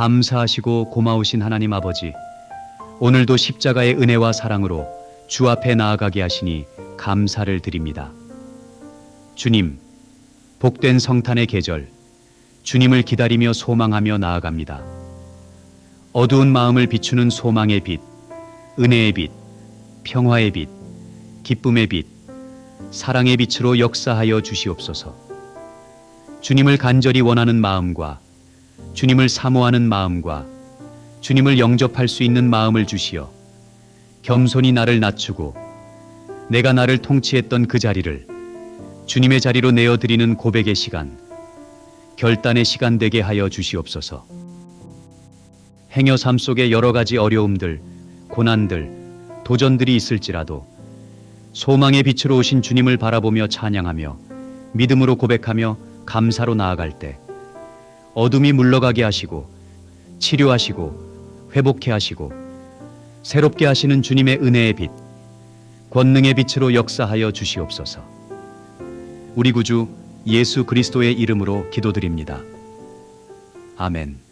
감사하시고 고마우신 하나님 아버지, 오늘도 십자가의 은혜와 사랑으로 주 앞에 나아가게 하시니 감사를 드립니다. 주님, 복된 성탄의 계절, 주님을 기다리며 소망하며 나아갑니다. 어두운 마음을 비추는 소망의 빛, 은혜의 빛, 평화의 빛, 기쁨의 빛, 사랑의 빛으로 역사하여 주시옵소서. 주님을 간절히 원하는 마음과 주님을 사모하는 마음과 주님을 영접할 수 있는 마음을 주시어 겸손히 나를 낮추고 내가 나를 통치했던 그 자리를 주님의 자리로 내어드리는 고백의 시간, 결단의 시간 되게 하여 주시옵소서. 행여 삶 속에 여러 가지 어려움들, 고난들, 도전들이 있을지라도 소망의 빛으로 오신 주님을 바라보며 찬양하며 믿음으로 고백하며 감사로 나아갈 때 어둠이 물러가게 하시고 치료하시고 회복해 하시고 새롭게 하시는 주님의 은혜의 빛, 권능의 빛으로 역사하여 주시옵소서. 우리 구주 예수 그리스도의 이름으로 기도드립니다. 아멘.